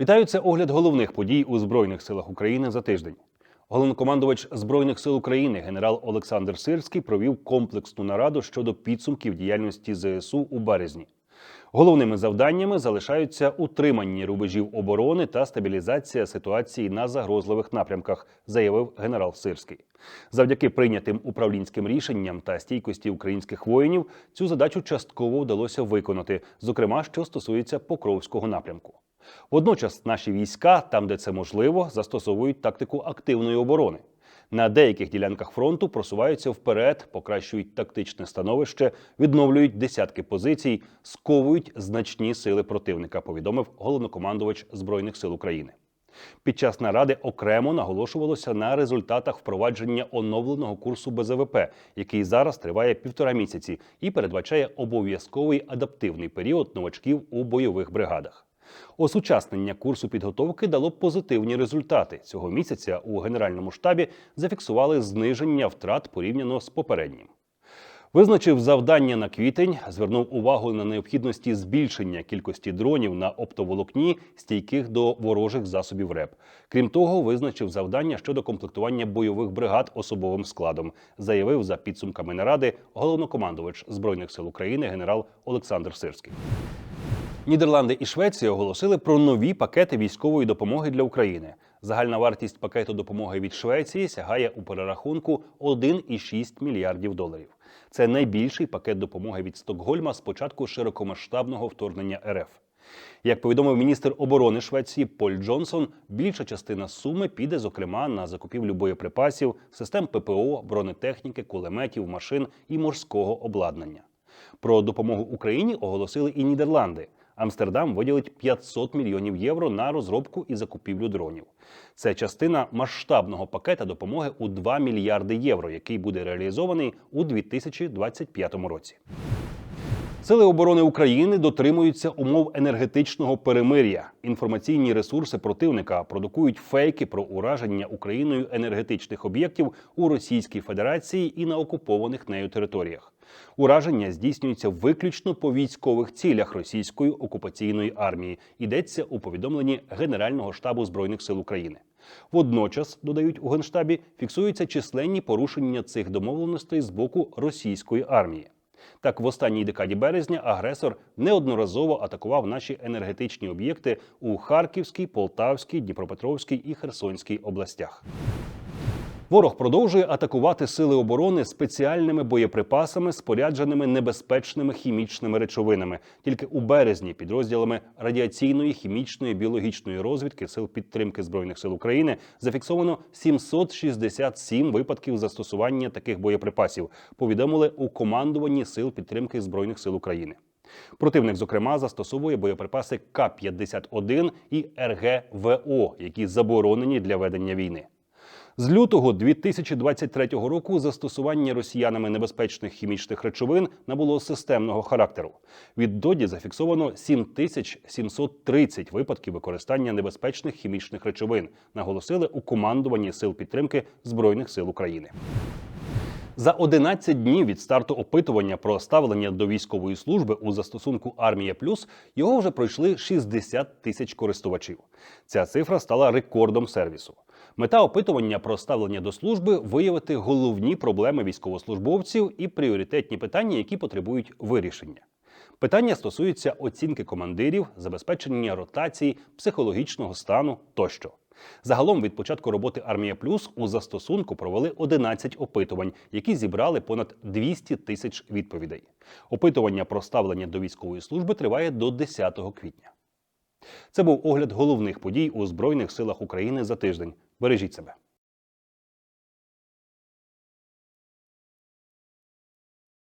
Вітаю, це огляд головних подій у Збройних силах України за тиждень. Головнокомандувач Збройних сил України генерал Олександр Сирський провів комплексну нараду щодо підсумків діяльності ЗСУ у березні. Головними завданнями залишаються утримання рубежів оборони та стабілізація ситуації на загрозливих напрямках, заявив генерал Сирський. Завдяки прийнятим управлінським рішенням та стійкості українських воїнів цю задачу частково вдалося виконати, зокрема, що стосується Покровського напрямку. Водночас наші війська, там де це можливо, застосовують тактику активної оборони. На деяких ділянках фронту просуваються вперед, покращують тактичне становище, відновлюють десятки позицій, сковують значні сили противника. Повідомив головнокомандувач збройних сил України. Під час наради окремо наголошувалося на результатах впровадження оновленого курсу БЗВП, який зараз триває півтора місяці і передбачає обов'язковий адаптивний період новачків у бойових бригадах. Осучаснення курсу підготовки дало позитивні результати. Цього місяця у Генеральному штабі зафіксували зниження втрат порівняно з попереднім. Визначив завдання на квітень, звернув увагу на необхідності збільшення кількості дронів на оптоволокні, стійких до ворожих засобів РЕП. Крім того, визначив завдання щодо комплектування бойових бригад особовим складом, заявив за підсумками наради головнокомандувач збройних сил України генерал Олександр Сирський. Нідерланди і Швеція оголосили про нові пакети військової допомоги для України. Загальна вартість пакету допомоги від Швеції сягає у перерахунку 1,6 мільярдів доларів. Це найбільший пакет допомоги від Стокгольма з початку широкомасштабного вторгнення РФ. Як повідомив міністр оборони Швеції Поль Джонсон, більша частина суми піде, зокрема, на закупівлю боєприпасів, систем ППО, бронетехніки, кулеметів, машин і морського обладнання. Про допомогу Україні оголосили і Нідерланди. Амстердам виділить 500 мільйонів євро на розробку і закупівлю дронів. Це частина масштабного пакета допомоги у 2 мільярди євро, який буде реалізований у 2025 році. Сили оборони України дотримуються умов енергетичного перемир'я. Інформаційні ресурси противника продукують фейки про ураження Україною енергетичних об'єктів у Російській Федерації і на окупованих нею територіях. Ураження здійснюється виключно по військових цілях російської окупаційної армії. Йдеться у повідомленні Генерального штабу збройних сил України. Водночас додають у генштабі фіксуються численні порушення цих домовленостей з боку російської армії. Так, в останній декаді березня агресор неодноразово атакував наші енергетичні об'єкти у Харківській, Полтавській, Дніпропетровській і Херсонській областях. Ворог продовжує атакувати сили оборони спеціальними боєприпасами, спорядженими небезпечними хімічними речовинами. Тільки у березні підрозділами радіаційної, хімічної, біологічної розвідки сил підтримки збройних сил України зафіксовано 767 випадків застосування таких боєприпасів. Повідомили у командуванні сил підтримки збройних сил України. Противник, зокрема, застосовує боєприпаси К-51 і РГВО, які заборонені для ведення війни. З лютого 2023 року застосування росіянами небезпечних хімічних речовин набуло системного характеру. Відтоді зафіксовано 7730 випадків використання небезпечних хімічних речовин, наголосили у командуванні сил підтримки збройних сил України. За 11 днів від старту опитування про ставлення до військової служби у застосунку Армія Плюс його вже пройшли 60 тисяч користувачів. Ця цифра стала рекордом сервісу. Мета опитування про ставлення до служби виявити головні проблеми військовослужбовців і пріоритетні питання, які потребують вирішення. Питання стосуються оцінки командирів, забезпечення ротації, психологічного стану тощо. Загалом від початку роботи Армія Плюс у застосунку провели 11 опитувань, які зібрали понад 200 тисяч відповідей. Опитування про ставлення до військової служби триває до 10 квітня. Це був огляд головних подій у Збройних силах України за тиждень. Бережіть себе.